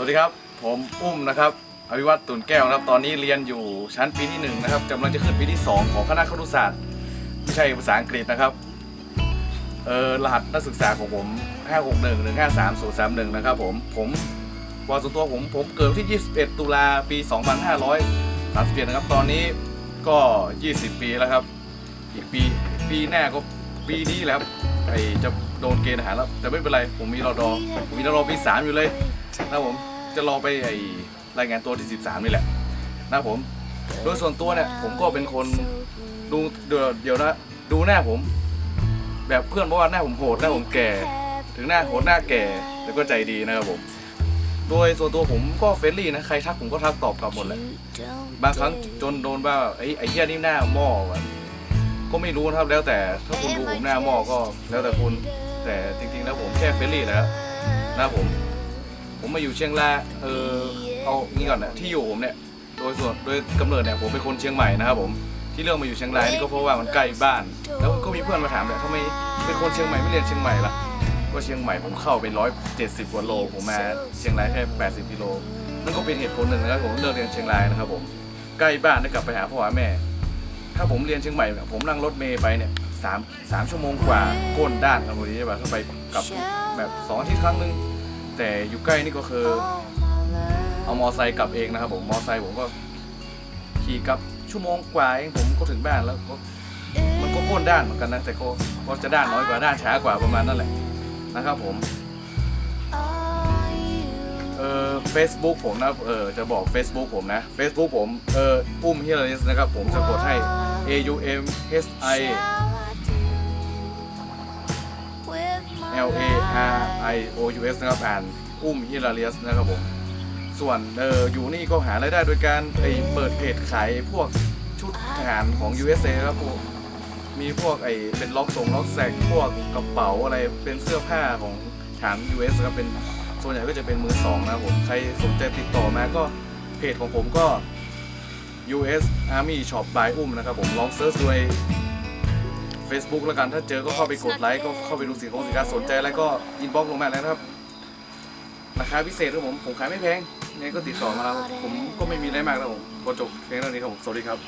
สวัสดีครับ ผมอุ้มนะครับ อภิวัตตุนแก้วนะครับ ตอนนี้เรียนอยู่ชั้นปีที่หนึ่งนะครับกำลังจะขึ้นปีที่สองของคณะครุศาสตร์ไม่ใช่ภาษาอังกฤษนะครับ เออรหัสนักศึกษาของผม 561 153 0 3 1 นะครับผม ผมวาส่วนตัวผม ผมเกิดที่ 21 ตุลาปี 2537นะครับ ตอนนี้ก็ 20 ปีแล้วครับ อีกปี ปีหน้าก็ปีนี้แหล้วครับไอจะโดนเกณฑ์ทหารแล้ว แต่ไม่เป็นไร ผมมีรอดอผมมีรอดอปีสามอยู่เลย นะผมจะรอไปไอรายงานตัวที่13นี่แหละนะผม โดยส่วนตัวเนี่ยผมก็เป็นคนดูเดี๋ยวเดี๋ยวนะดูหน้าผม แบบเพื่อนบอกว่าหน้าผมโหดหน้าผมแก่ ถึงหน้าโหดหน้าแก่แต่ก็ใจดีนะครับผม โดยส่วนตัวผมก็เฟรนลี่นะใครทักผมก็ทักตอบกลับหมดแหละบางครั้งจนโดนว่าไอ้ไอ้เหี้ยนี่หน้าหม้อวะก็ไม่รู้นะครับแล้วแต่ถ้าคุณดูผมหน้าหม้อก็ แล้วแต่คุณแต่จริงๆแล้วผมแค่เฟรนลี่แหละนะผม ผมมาอยู่เชียงรายเออเอางี้ก่อนนะที่อยู่ผมเนี่ยโดยส่วนโดยกำเนิดเนี่ยผมเป็นคนเชียงใหม่นะครับผมที่เลือกมาอยู่เชียงรายนี่ก็เพราะว่ามันใกล้บ้าน แล้วก็มีเพื่อนมาถามเนี่ยทำไมเป็นคนเชียงใหม่ไม่เรียนเชียงใหม่ล่ะก็เชียงใหม่ผมเข้าไปร้อยเจ็ดสิบกว่าโลผมมาเชียงรายแค่แปดสิบกิโลนั่นก็เป็นเหตุผลหนึ่งนะครับผมเลือกเรียนเชียงรายนะครับผมใกล้บ้านได้กลับไปหาพ่อหาแม่ ถ้าผมเรียนเชียงใหม่เนี่ยผมนั่งรถเมย์ไปเนี่ยสามสามชั่วโมงกว่าก้นด้านครับวันนี้ใช่ป่ะถ้าไปกลับแบบสองอาทิตย์ครั้งหนึง แต่อยู่ใกล้นี่ก็คือ เอามอไซค์กลับเองนะครับผมมอไซค์ผมก็ขี่กลับชั่วโมงกว่าเองผมก็ถึงบ้านแล้วก็มันก็โค่นด้านเหมือนกันนะแต่ก็ก็จะด้านน้อยกว่าด้านช้ากว่าประมาณนั่นแหละนะครับผมเออ Facebook ผมนะเออจะบอก Facebook ผมนะ Facebook ผมเอออุ้มฮิลลิสนะครับผมจะกดให้ A U M H I L A R I O U S นะครับอ่านอุ้มฮิลเลิสนะครับผม ส่วนเอออยู่นี่ก็หารายได้โดยการไอเปิดเพจขายพวกชุดทหารของ USA ครับพวกมีพวกไอเป็นล็อกทรงล็อกแซกพวกกระเป๋าอะไรเป็นเสื้อผ้าของทหาร US ครับเป็นส่วนใหญ่ก็จะเป็นมือสองนะครับผมใครสนใจติดต่อมาก็เพจของผมก็ US Army Shop by อุ้มนะครับผมลองเซิร์ชดูใน Facebook แล้วกันถ้าเจอก็เข้าไปกดไลค์ก็เข้าไปดูสินค้าสินค้าสนใจอะไรก็อินบ็อกซ์ลงมาแล้วนะครับราคาพิเศษครับผมผมขายไม่แพงยังไงก็ติดต่อมาแล้วผมก็ไม่มีอะไรมากแล้วผมก็จบเพียงเท่านี้ครับผมสวัสดีครับ